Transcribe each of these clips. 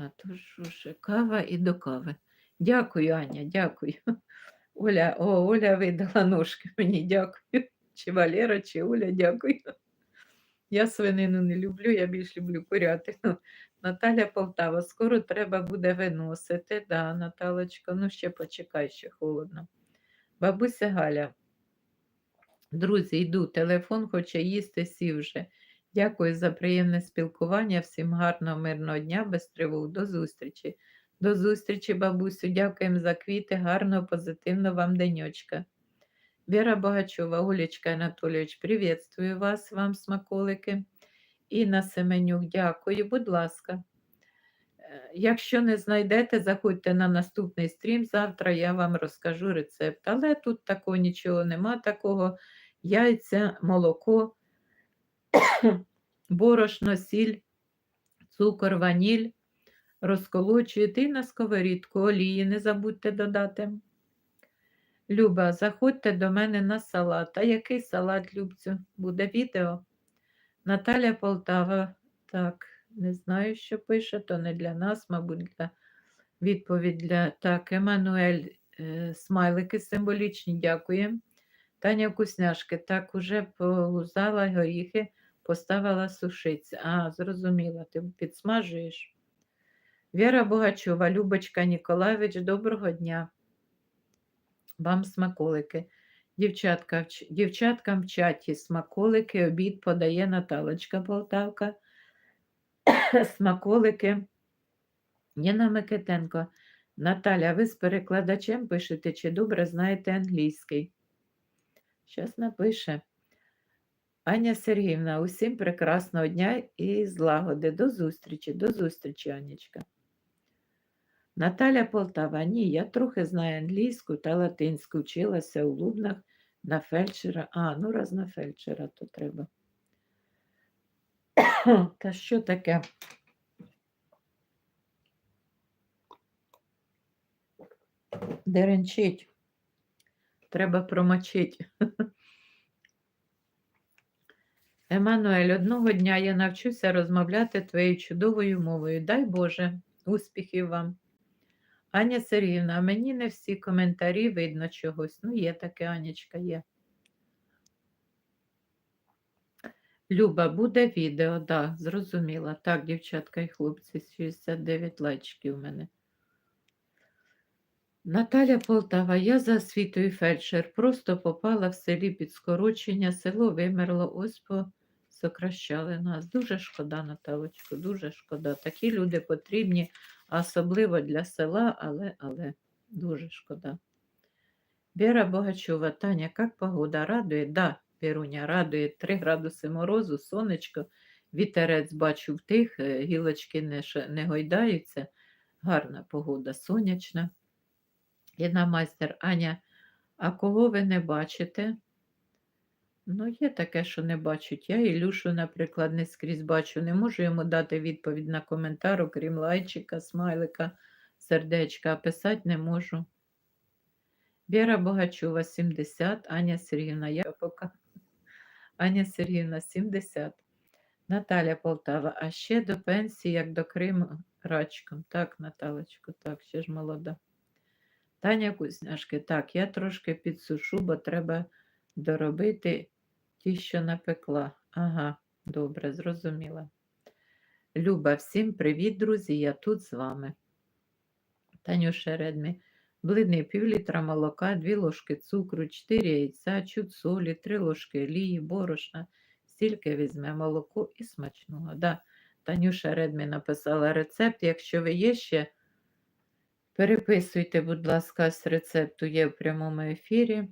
А то що ж, кава і до кави. Дякую, Аня, дякую. Оля, о, Оля видала ножки мені, дякую. Чи Валера, чи Оля, дякую. Я свинину не люблю, я більш люблю курятину. Наталя Полтава, скоро треба буде виносити. Да, Наталочка, ну ще почекай, ще холодно. Бабуся Галя. Друзі, йду, телефон хоче їсти, сів вже. Дякую за приємне спілкування. Всім гарного, мирного дня, без тривог. До зустрічі. До зустрічі, бабусю. Дякуємо за квіти. Гарного, позитивного вам денечка. Віра Богачова, Олечка Анатолійович, приветствую вас, вам смаколики. Інна Семенюк, дякую, будь ласка. Е, Якщо не знайдете, заходьте на наступний стрім. Завтра я вам розкажу рецепт. Але тут такого нічого нема, такого яйця, молоко, борошно, сіль, цукор, ваніль. Розколочуєте і на сковорідку олії не забудьте додати. Люба, заходьте до мене на салат. А який салат, Любцю? Буде відео? Наталя Полтава. Так, не знаю, що пише, то не для нас, мабуть, для відповідь для. Так, Еммануель, е, смайлики символічні, дякуємо. Таня Вкусняшки, так, уже полузала горіхи, поставила сушитися. А, зрозуміла, ти підсмажуєш. Віра Богачова, Любочка Ніколаєвич, доброго дня. Вам смаколики. Дівчатка, дівчаткам в чаті смаколики, обід подає Наталочка Полтавка. смаколики. Ніна Микитенко. Наталя, ви з перекладачем пишете, чи добре знаєте англійський? Щас напише. Аня Сергіївна, усім прекрасного дня і злагоди. До зустрічі, до зустрічі, Анічка. Наталя Полтава, ні, я трохи знаю англійську та латинську, вчилася у Лубнах на фельдшера. А, ну раз на фельдшера, то треба. Та що таке? Деренчить. Треба промочити. Еммануель, одного дня я навчуся розмовляти твоєю чудовою мовою. Дай Боже, успіхів вам. Аня Сергіївна, мені не всі коментарі видно чогось. Ну, є таке, Анічка, є. Люба, буде відео, да, зрозуміла. Так, дівчатка і хлопці, 69 лайчиків у мене. Наталя Полтава, я за освітою фельдшер, просто попала в селі під скорочення, село вимерло, ось сокращали нас. Дуже шкода, Наталочко, дуже шкода. Такі люди потрібні, особливо для села, але, але, дуже шкода. Віра Богачова, Таня, як погода? Радує? Да, Віруня, радує. 3 градуси морозу, сонечко, вітерець бачу втих, е, гілочки не, не гойдаються. Гарна погода, сонячна. Єдна майстер Аня, а кого ви не бачите? Ну, є таке, що не бачать. Я Ілюшу, наприклад, не скрізь бачу. Не можу йому дати відповідь на коментар, окрім лайчика, смайлика, сердечка, а писати не можу. Віра Богачова, 70, Аня Сергіївна, я пока. Аня Сергіївна, 70. Наталя Полтава, а ще до пенсії, як до Криму, рачком. Так, Наталочко, так, ще ж молода. Таня Кузняшки, так, я трошки підсушу, бо треба доробити ті, що напекла. Ага, добре, зрозуміла. Люба, всім привіт, друзі, я тут з вами. Танюша Редмі, блини, пів літра молока, 2 ложки цукру, 4 яйця, чуть солі, 3 ложки олії, борошна, стільки візьме молоко і смачного. Да, Танюша Редмі написала рецепт. Якщо ви є ще, переписуйте, будь ласка, з рецепту є в прямому ефірі.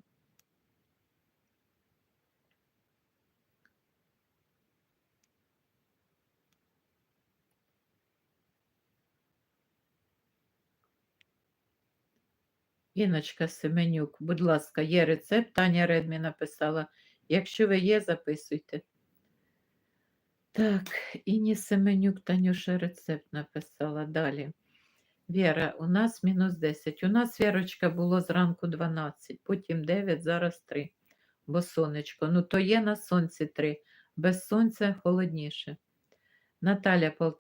Іночка Семенюк, будь ласка, є рецепт. Таня Редмі написала. Якщо ви є, записуйте. Так, Іні Семенюк, Танюша рецепт написала. Далі. Віра, у нас мінус 10. У нас Вірочка було зранку 12, потім 9, зараз 3. Бо сонечко. Ну, то є на сонці 3. Без сонця холодніше. Наталя Полтава.